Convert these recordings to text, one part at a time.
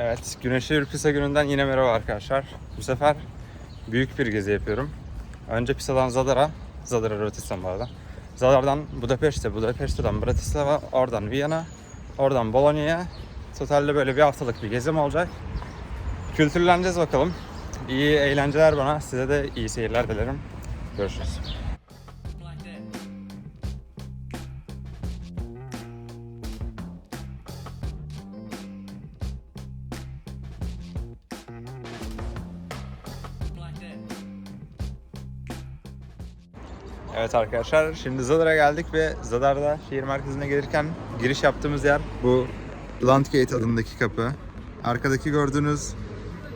Evet, Güneşli bir Pisa gününden yine merhaba arkadaşlar. Bu sefer büyük bir gezi yapıyorum. Önce Pisa'dan Zadar'a, Zadar'a Rotistan. Zadar'dan Budapeşte, Budapeşte'den Bratislava, oradan Viyana, oradan Bologna'ya. Totalde böyle bir haftalık bir gezim olacak. Kültürleneceğiz bakalım. İyi eğlenceler bana, size de iyi seyirler dilerim. Görüşürüz. Evet arkadaşlar şimdi Zadar'a geldik ve Zadar'da şehir merkezine gelirken giriş yaptığımız yer bu Landgate adındaki kapı. Arkadaki gördüğünüz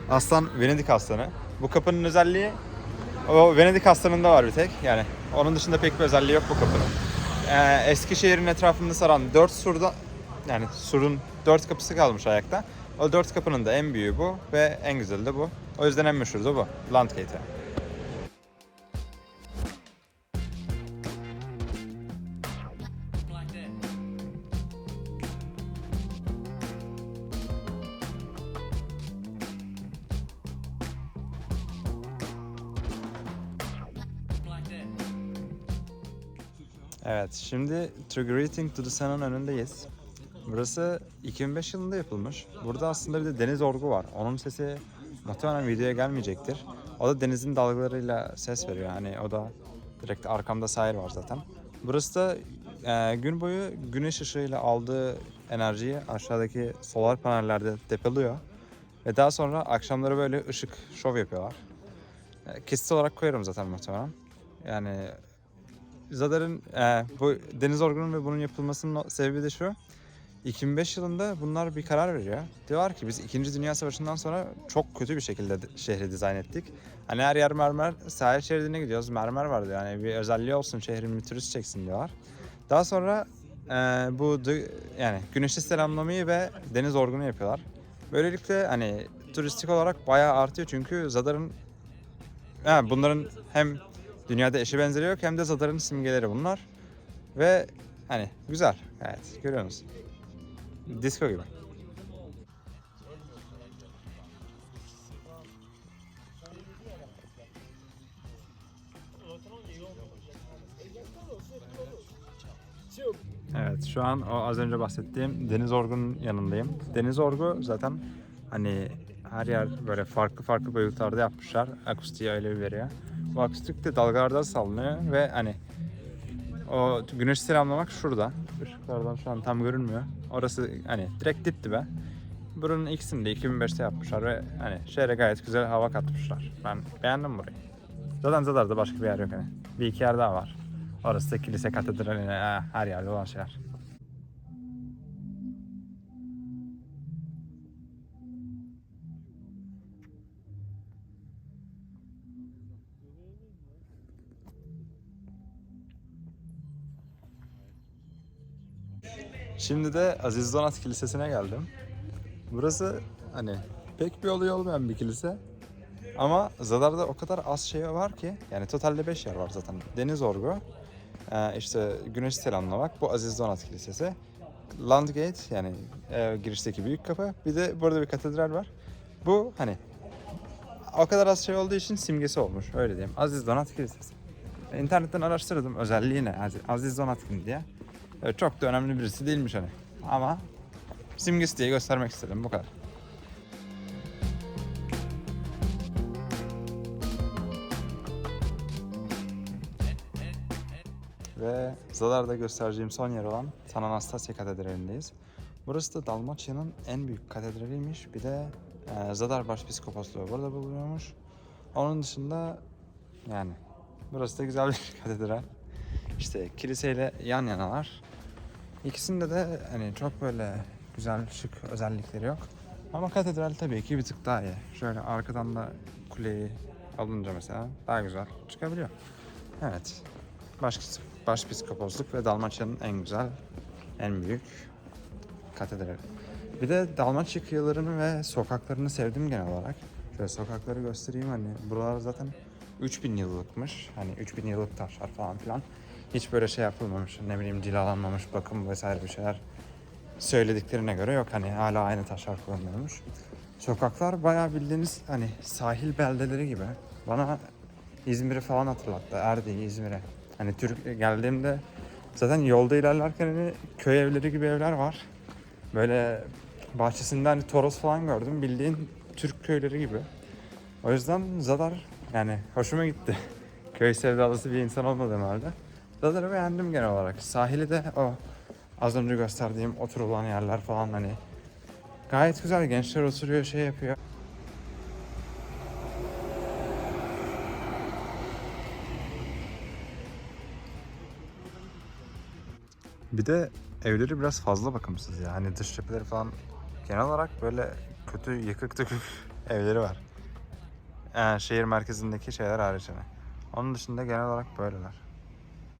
aslan Venedik aslanı. Bu kapının özelliği o Venedik aslanında var bir tek. Yani onun dışında pek bir özelliği yok bu kapının. Ee, eski şehrin etrafını saran 4 surda yani surun 4 kapısı kalmış ayakta. O 4 kapının da en büyüğü bu ve en güzeli de bu. O yüzden en meşhuru da bu. Landgate. Evet, şimdi To Greeting to the Sun'ın önündeyiz. Burası 2005 yılında yapılmış. Burada aslında bir de deniz orgu var. Onun sesi muhtemelen videoya gelmeyecektir. O da denizin dalgalarıyla ses veriyor. Hani o da direkt arkamda sahil var zaten. Burası da e, gün boyu güneş ışığıyla aldığı enerjiyi aşağıdaki solar panellerde depoluyor. Ve daha sonra akşamları böyle ışık şov yapıyorlar. E, kesit olarak koyarım zaten muhtemelen. Yani Zadar'ın e, bu deniz organı ve bunun yapılmasının sebebi de şu. 2005 yılında bunlar bir karar veriyor. Diyorlar ki biz 2. Dünya Savaşı'ndan sonra çok kötü bir şekilde de- şehri dizayn ettik. Hani her yer mermer, sahil şeridine gidiyoruz mermer var diyor. Yani bir özelliği olsun şehrin bir turist çeksin diyorlar. Daha sonra e, bu yani güneşi selamlamayı ve deniz orgunu yapıyorlar. Böylelikle hani turistik olarak bayağı artıyor çünkü Zadar'ın yani bunların hem dünyada eşi benzeri yok hem de Zadar'ın simgeleri bunlar. Ve hani güzel gayet görüyorsunuz. Disco gibi. Evet şu an o az önce bahsettiğim Deniz Orgu'nun yanındayım. Deniz Orgu zaten hani her yer böyle farklı farklı boyutlarda yapmışlar. Akustiği öyle bir veriyor. Akustik de dalgalarda sallanıyor ve hani o güneşi selamlamak şurada. Işıklardan şu an tam görünmüyor. Orası hani direkt dip dibe. Buranın ikisini de 2005'te yapmışlar ve hani şehre gayet güzel hava katmışlar. Ben beğendim burayı. Zaten Zadar'da başka bir yer yok hani. Bir iki yer daha var. Orası da kilise, katedrali, ha, her yerde olan şeyler. Şimdi de Aziz Donat Kilisesi'ne geldim. Burası hani pek bir olayı olmayan bir kilise. Ama Zadar'da o kadar az şey var ki yani totalde 5 yer var zaten. Deniz Orgu, ee, işte Güneş Selamlamak, bu Aziz Donat Kilisesi. Landgate yani e, girişteki büyük kapı. Bir de burada bir katedral var. Bu hani o kadar az şey olduğu için simgesi olmuş öyle diyeyim. Aziz Donat Kilisesi. İnternetten araştırdım özelliği ne Aziz, Aziz Donat kim diye. Evet, çok da önemli birisi değilmiş hani. Ama simgesi diye göstermek istedim bu kadar. Ve Zadar'da göstereceğim son yer olan San Anastasya Katedrali'ndeyiz. Burası da Dalmaçya'nın en büyük katedraliymiş. Bir de e, Zadar Başpiskoposluğu burada bulunuyormuş. Onun dışında yani burası da güzel bir katedral. İşte kiliseyle yan yanalar. İkisinde de hani çok böyle güzel şık özellikleri yok. Ama katedral tabii ki bir tık daha iyi. Şöyle arkadan da kuleyi alınca mesela daha güzel çıkabiliyor. Evet. Baş, Başpiskoposluk ve Dalmaçya'nın en güzel, en büyük katedrali. Bir de Dalmaçya kıyılarını ve sokaklarını sevdim genel olarak. Şöyle sokakları göstereyim hani buralar zaten 3000 yıllıkmış. Hani 3000 yıllık taşlar falan filan. Hiç böyle şey yapılmamış. Ne bileyim cilalanmamış bakım vesaire bir şeyler söylediklerine göre yok hani hala aynı taşlar kullanılıyormuş. Sokaklar bayağı bildiğiniz hani sahil beldeleri gibi. Bana İzmir'i falan hatırlattı. Erdi'yi, İzmir'e. Hani Türk geldiğimde zaten yolda ilerlerken hani köy evleri gibi evler var. Böyle bahçesinde hani toros falan gördüm. Bildiğin Türk köyleri gibi. O yüzden Zadar yani hoşuma gitti. Köy sevdalısı bir insan olmadım halde. Zadar'ı beğendim genel olarak. Sahili de o az önce gösterdiğim oturulan yerler falan hani gayet güzel. Gençler oturuyor şey yapıyor. Bir de evleri biraz fazla bakımsız ya. Hani dış cepheleri falan genel olarak böyle kötü yıkık dökük evleri var. Yani şehir merkezindeki şeyler hariç hani. Onun dışında genel olarak böyleler.